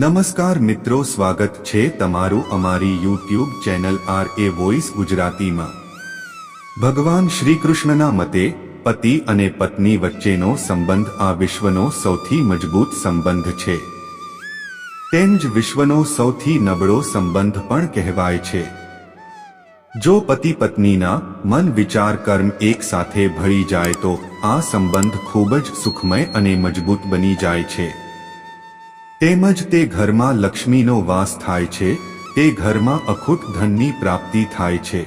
નમસ્કાર મિત્રો, સ્વાગત છે તમારું અમારી YouTube channel R A voice ગુજરાતીમાં. ભગવાન શ્રી કૃષ્ણના મતે, પતિ અને પત્ની વચ્ચેનો સંબંધ આ વિશ્વનો સૌથી મજબૂત સંબંધ છે. તેમ જ વિશ્વનો સૌથી નબળો સંબંધ પણ કહેવાય છે. જો પતિ પત્નીના મન વિચાર કર્મ એક સાથે ભળી જાય તો આ સંબંધ ખૂબ જ સુખમય અને મજબૂત બની જાય છે. તેમજ તે ઘરમાં લક્ષ્મીનો વાસ થાય છે, તે ઘરમાં અખૂટ ધનની પ્રાપ્તિ થાય છે.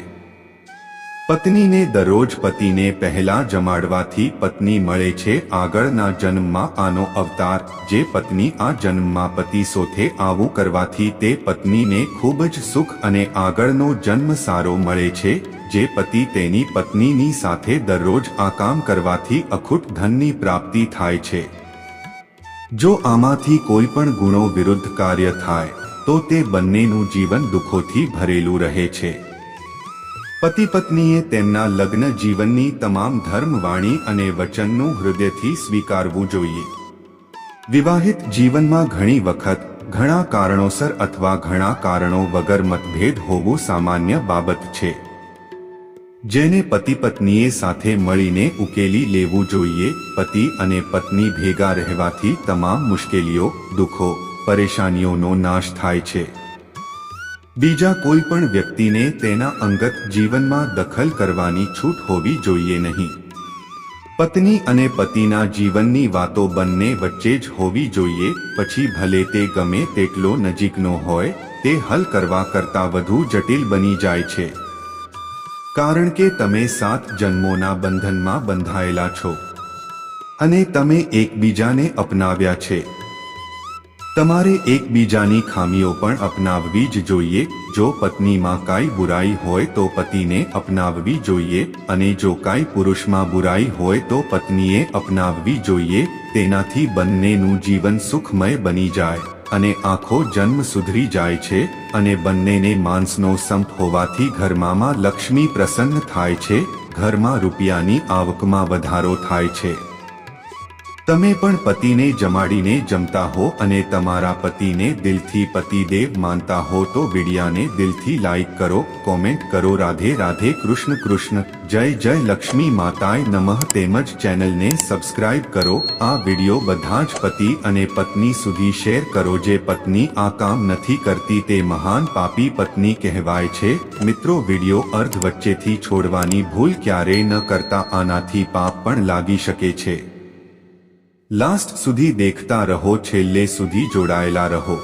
પત્નીને દરરોજ પતિને પહેલા જમાડવાથી પત્ની મળે છે, આગળના જન્મમાં આનો અવતાર, જે પત્ની આ જન્મમાં પતિ સોથે આવું કરવાથી તે પત્નીને ખૂબ જ સુખ અને આગળનો જન્મ સારો મળે છે, જે પતિ તેની પત્નીની સાથે દરરોજ આ કામ કરવાથી અખૂટ ધનની પ્રાપ્તિ થાય છે. જો આમાંથી કોઈ પણ ગુણો વિરુદ્ધ કાર્ય થાય, તો તે બંનેનું જીવન દુઃખોથી ભરેલું રહે છે. પતિ પત્નીએ તેમના લગ્ન જીવનની તમામ ધર્મ વાણી અને વચનનું હૃદયથી સ્વીકારવું જોઈએ. વિવાહિત જીવનમાં ઘણી વખત ઘણા કારણોસર અથવા ઘણા કારણો વગર મતભેદ હોવું સામાન્ય બાબત છે. જેને પતિ પત્નીએ સાથે મળીને ઉકેલી લેવું જોઈએ, પતિ અને પત્ની ભેગા રહેવાથી તમામ મુશ્કેલીઓ, દુઃખો, પરેશાનીઓનો નાશ થાય છે. બીજા કોઈ પણ વ્યક્તિને તેના અંગત જીવનમાં દખલ કરવાની છૂટ હોવી જોઈએ નહીં. પત્ની અને પતિના જીવનની વાતો બંને વચ્ચે જ હોવી જોઈએ, પછી ભલે તે ગમે તેટલો નજીકનો હોય, તે હલ કરવા કરતાં વધુ જટિલ બની જાય છે. કારણ કે તમે સાત જન્મોના બંધનમાં બંધાયેલા છો અને તમે એકબીજાને અપનાવ્યા છે. તમારે એકબીજાની ખામીઓ પણ અપનાવવી જ જોઈએ. જો પત્નીમાં કાંઈ બુરાઈ હોય તો પતિને અપનાવવી જોઈએ અને જો કાંઈ પુરુષમાં બુરાઈ હોય તો પત્નીએ અપનાવવી જોઈએ. તેનાથી બંનેનું જીવન સુખમય બની જાય. અને આખો જન્મ સુધરી જાય છે અને બંનેને માંસનો સંપ હોવાથી ઘરમાં લક્ષ્મી પ્રસન્ન થાય છે. ઘરમાં રૂપિયાની આવકમાં વધારો થાય છે. તમે પણ પતિને જમાડીને જમતા હો અને તમારા પતિને દિલથી પતિદેવ માનતા હો તો વિડિયાને દિલથી લાઈક કરો કોમેન્ટ કરો, રાધે રાધે કૃષ્ણ કૃષ્ણ, જય જય લક્ષ્મી માતાય નમઃ તેમજ ચેનલને સબસ્ક્રાઇબ કરો, આ વિડિયો બધા જ પતિ અને પત્ની સુધી શેર કરો જે પત્ની આ કામ નથી કરતી તે મહાન પાપી પત્ની કહેવાય છે. મિત્રો વિડિયો અર્ધ વચ્ચેથી છોડવાની ભૂલ ક્યારેય ન કરતા આનાથી પાપ પણ લાગી શકે છે. લાસ્ટ સુધી દેખતા રહો, છેલ્લે સુધી જોડાયેલા રહો.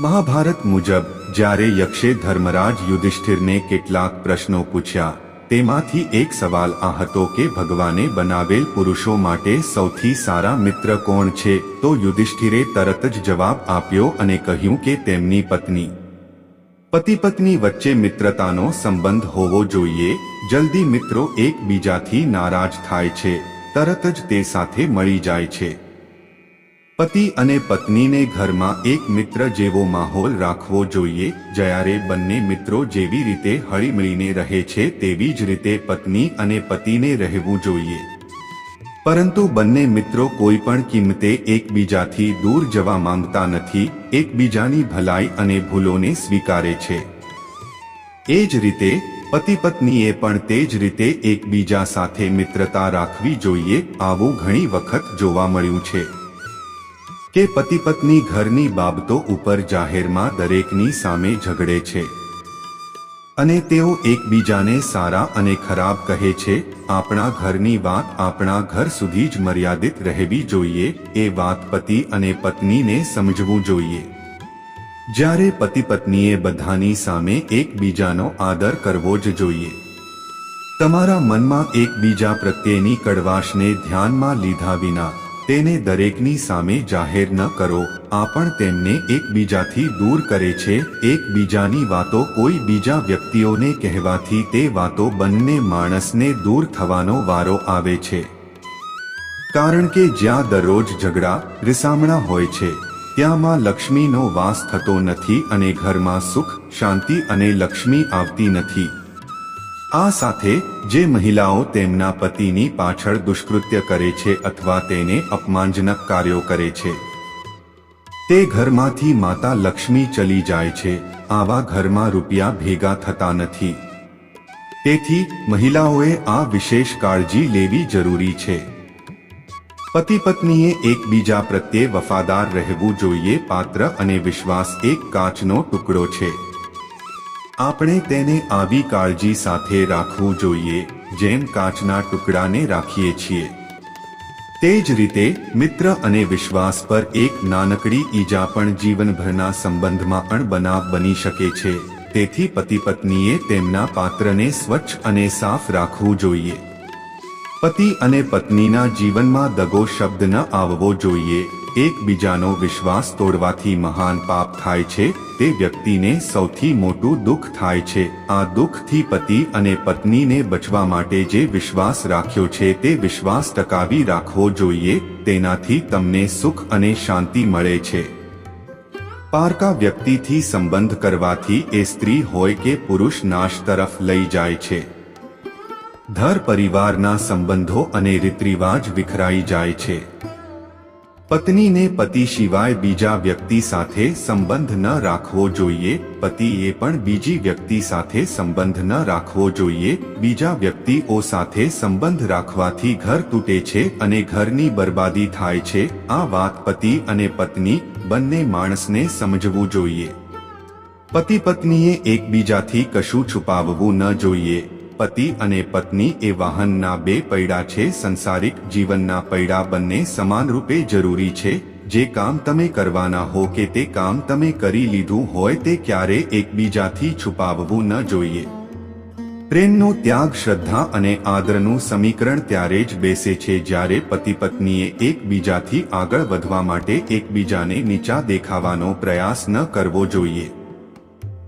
મહાભારત મુજબ, જ્યારે યક્ષે ધર્મરાજ યુધિષ્ઠિરને કેટલાક પ્રશ્નો પૂછ્યા, તેમાંથી એક સવાલ આ હતો કે ભગવાને બનાવેલ પુરુષો માટે સૌથી સારા મિત્ર કોણ છે? તો યુધિષ્ઠિરે તરત જ જવાબ આપ્યો અને કહ્યું કે તેમની પત્ની. પતિ પત્ની વચ્ચે મિત્રતાનો સંબંધ હોવો જોઈએ, જલ્દી મિત્રો એકબીજાથી નારાજ થાય છે. તરત જ તે સાથે મળી જાય છે. પતિ અને પત્નીને ઘરમાં એક મિત્ર જેવો માહોલ રાખવો જોઈએ, જ્યારે બંને મિત્રો જેવી રીતે હળીમળીને રહે છે તેવી જ રીતે પત્ની અને પતિને રહેવું જોઈએ. પરંતુ બંને મિત્રો કોઈ પણ કિંમતે એકબીજાથી દૂર જવા માંગતા નથી, એકબીજાની ભલાઈ અને ભૂલોને સ્વીકારે છે. એ જ રીતે પતિ પત્નીએ પણ તે જ રીતે એકબીજા સાથે મિત્રતા રાખવી જોઈએ, આવું ઘણી વખત જોવા મળ્યું છે. કે પતિ પત્ની ઘરની બાબતો ઉપર જાહેરમાં દરેકની સામે ઝઘડે છે. અને તેઓ એકબીજાને સારા અને ખરાબ કહે છે, આપણા ઘરની વાત આપણા ઘર સુધી જ મર્યાદિત રહેવી જોઈએ, એ વાત પતિ અને પત્નીને સમજવું જોઈએ. જ્યારે પતિ પત્નીએ બધાની સામે એકબીજાનો આદર કરવો જ જોઈએ. તમારા મનમાં એકબીજા પ્રત્યેની કડવાશને ધ્યાનમાં લીધા વિના તેને દરેકની સામે જાહેર ન કરો, આ પણ તેમને એકબીજાથી દૂર કરે છે, એકબીજાની વાતો કોઈ બીજા વ્યક્તિઓને કહેવાથી તે વાતો બંને માણસને દૂર થવાનો વારો આવે છે. કારણ કે જ્યાં દરરોજ ઝઘડા, રિસામણા હોય છે ત્યાંમાં લક્ષ્મીનો વાસ થતો નથી અને ઘરમાં સુખ, શાંતિ અને લક્ષ્મી આવતી નથી. આ સાથે જે મહિલાઓ તેમના પતિની પાછળ દુષ્કૃત્ય કરે છે અથવા તેને અપમાનજનક કાર્યો કરે છે, તે ઘરમાંથી માતા લક્ષ્મી ચલી જાય છે. આવા ઘરમાં રૂપિયા ભેગા થતા નથી. તેથી મહિલાઓએ આ વિશેષ કાળજી લેવી જરૂરી છે. પતિ પત્નીએ એકબીજા પ્રત્યે વફાદાર રહેવું જોઈએ, પાત્ર અને વિશ્વાસ એક કાચનો ટુકડો છે. આપણે તેને આવી કાળજી સાથે રાખવું જોઈએ, જેમ કાચના ટુકડાને રાખીએ છીએ. તે જ રીતે, મિત્ર અને વિશ્વાસ પર એક નાનકડી ઈજા પણ જીવનભરના સંબંધમાં પણ બનાવ બની શકે છે. તેથી પતિ પત્નીએ તેમના પાત્રને સ્વચ્છ અને સાફ રાખવું જોઈએ. પતિ અને પત્નીના જીવનમાં દગો શબ્દ ન આવવો જોઈએ. એકબીજાનો વિશ્વાસ તોડવાથી મહાન પાપ થાય છે. તે વ્યક્તિને સૌથી મોટું દુઃખ થાય છે. આ દુઃખથી પતિ અને પત્નીને બચવા માટે જે વિશ્વાસ રાખ્યો છે તે વિશ્વાસ ટકાવી રાખવો જોઈએ. તેનાથી તમને સુખ અને શાંતિ મળે છે. પારકા વ્યક્તિથી સંબંધ કરવાથી એ સ્ત્રી હોય કે પુરુષ નાશ તરફ લઈ જાય છે. ધર પરિવારના સંબંધો અને રીતરિવાજ વિખરાઈ જાય છે. પત્નીને પતિ સિવાય બીજા વ્યક્તિ સાથે સંબંધ ન રાખવો જોઈએ, પતિએ પણ બીજી વ્યક્તિ સાથે સંબંધ ન રાખવો જોઈએ, બીજા વ્યક્તિઓ સાથે સંબંધ રાખવાથી ઘર તૂટે છે અને ઘરની બરબાદી થાય છે. આ વાત પતિ અને પત્ની બંને માણસને સમજવું જોઈએ. પતિ પત્નીએ એકબીજાથી કશું છુપાવવું ન જોઈએ. પતિ અને પત્ની એ વાહનના બે પૈડા છે. સંસારિક જીવનના પૈડા બંને સમાન રૂપે જરૂરી છે. જે કામ તમે કરવાના હો કે તે કામ તમે કરી લીધું હોય તે ક્યારે એકબીજાથી છુપાવવું ન જોઈએ. પ્રેમનો ત્યાગ, શ્રદ્ધા અને આદરનું સમીકરણ ત્યારે જ બેસે છે જ્યારે પતિ પત્નીએ એકબીજાથી આગળ વધવા માટે એકબીજાને નીચા દેખાવાનો પ્રયાસ ન કરવો જોઈએ.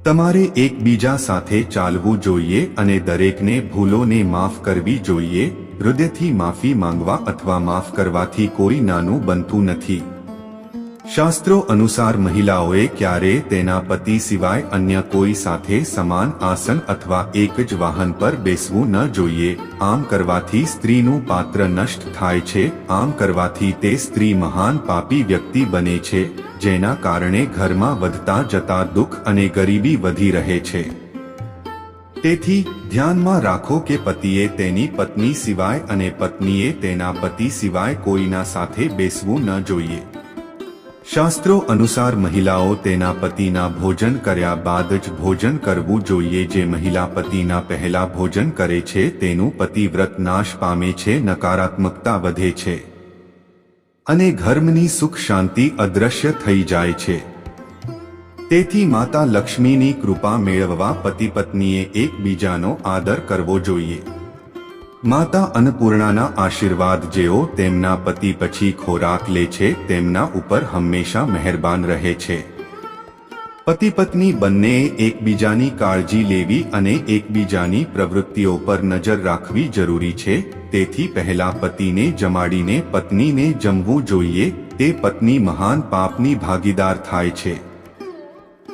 તમારે એકબીજા સાથે ચાલવું જોઈએ અને દરેકને ભૂલોને માફ કરવી જોઈએ, હૃદયથી માફી માંગવા અથવા માફ કરવાથી કોઈ નાનું બનતું નથી. શાસ્ત્રો અનુસાર મહિલાઓએ ક્યારે તેના પતિ સિવાય અન્ય કોઈ સાથે સમાન આસન અથવા એક જ વાહન પર બેસવું ન જોઈએ. આમ કરવાથી સ્ત્રીનું પાત્ર નષ્ટ થાય છે. આમ કરવાથી તે સ્ત્રી મહાન પાપી વ્યક્તિ બને છે, જેના કારણે ઘરમાં વધતા જતા દુઃખ અને ગરીબી વધી રહે છે. તેથી, ધ્યાનમાં રાખો કે પતિએ તેની પત્ની સિવાય અને પત્નીએ તેના પતિ સિવાય કોઈના સાથે બેસવું ન જોઈએ. શાસ્ત્રો અનુસાર મહિલાઓ તેના પતિના ભોજન કર્યા બાદ જ ભોજન કરવું જોઈએ. જે મહિલા પતિના પહેલા ભોજન કરે છે, તેનું પતિવ્રત નાશ પામે છે, નકારાત્મકતા વધે છે અને ઘર્મની સુખ શાંતિ અદ્રશ્ય થઈ જાય છે. તેથી માતા લક્ષ્મીની કૃપા મેળવવા પતિ પત્નીએ એકબીજાનો આદર કરવો જોઈએ. માતા અન્નપૂર્ણાના આશીર્વાદ જેઓ તેમના પતિ પછી ખોરાક લે છે, તેમના ઉપર હંમેશા મહેરબાન રહે છે. પતિ પત્ની બંનેએ એકબીજાની કાળજી લેવી અને એકબીજાની પ્રવૃત્તિઓ પર નજર રાખવી જરૂરી છે. તેથી પહેલા પતિને જમાડીને પત્નીને જમવું જોઈએ, તે પત્ની મહાન પાપની ભાગીદાર થાય છે.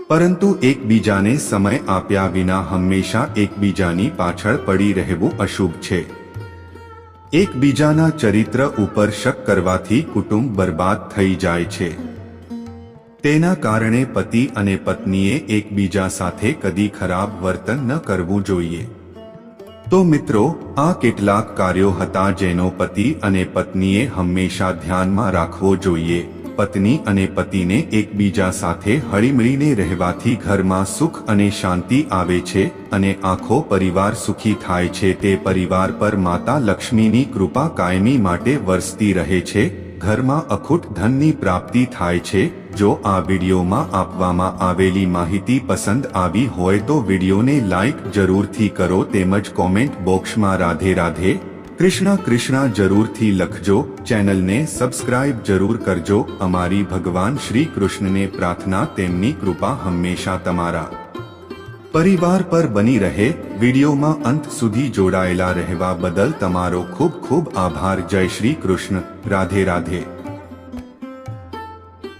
પરંતુ એકબીજાને સમય આપ્યા વિના હંમેશા એકબીજાની પાછળ પડી રહેવું અશુભ છે. એકબીજાના ચરિત્ર ઉપર શક કરવાથી કુટુંબ બરબાદ થઈ જાય છે. તેના કારણે પતિ અને પત્નીએ એકબીજા સાથે કદી ખરાબ વર્તન ન કરવું જોઈએ. તો મિત્રો, આ કેટલાક કાર્યો હતા જેનો પતિ અને પત્નીએ હંમેશા ધ્યાનમાં રાખવો જોઈએ. પત્ની અને પતિને એકબીજા સાથે હળીમળીને રહેવાથી ઘરમાં સુખ અને શાંતિ આવે છે અને આખો પરિવાર સુખી થાય છે. તે પરિવાર પર માતા લક્ષ્મીની કૃપા કાયમી માટે વરસતી રહે છે. ઘરમાં અખૂટ ધનની પ્રાપ્તિ થાય છે. જો આ વિડીયોમાં આપવામાં આવેલી માહિતી પસંદ આવી હોય તો વિડીયોને લાઈક જરૂરથી કરો તેમજ કોમેન્ટ બોક્સમાં રાધે રાધે કૃષ્ણ કૃષ્ણ જરૂરથી લખજો, ચેનલને સબસ્ક્રાઇબ જરૂર કરજો. અમારી ભગવાન શ્રી કૃષ્ણને પ્રાર્થના, તેમની કૃપા હંમેશા તમારા પરિવાર પર બની રહે. વિડીયોમાં અંત સુધી જોડાયેલા રહેવા બદલ તમારો ખૂબ ખૂબ આભાર. જય શ્રી કૃષ્ણ. રાધે રાધે.